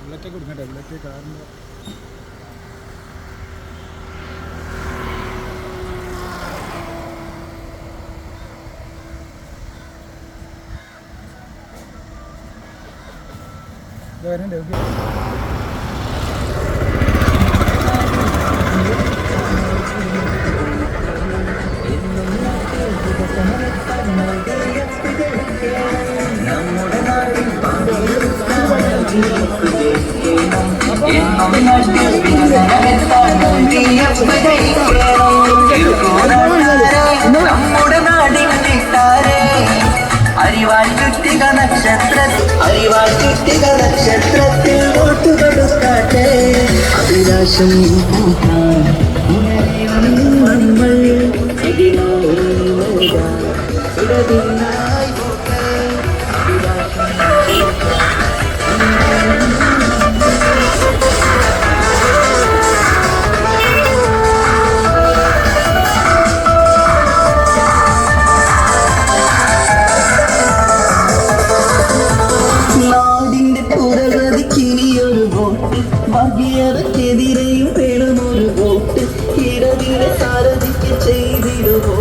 Bullet കൊടുക്കട്ടെ bullet കാറിന്റെ വരണ്ടേ ഓക്കെ നമ്മുടെ അറിവാൽ ചുറ്റിക നക്ഷത്രത്തിൽ അറിവാൽ ചുറ്റിക നക്ഷത്രത്തിൽ വോട്ട് കൊടുക്കട്ടെ അഭിലാഷം നമ്മൾ വർഗീയതക്കെതിരെയും വേണമൊരു വോട്ട്. കിട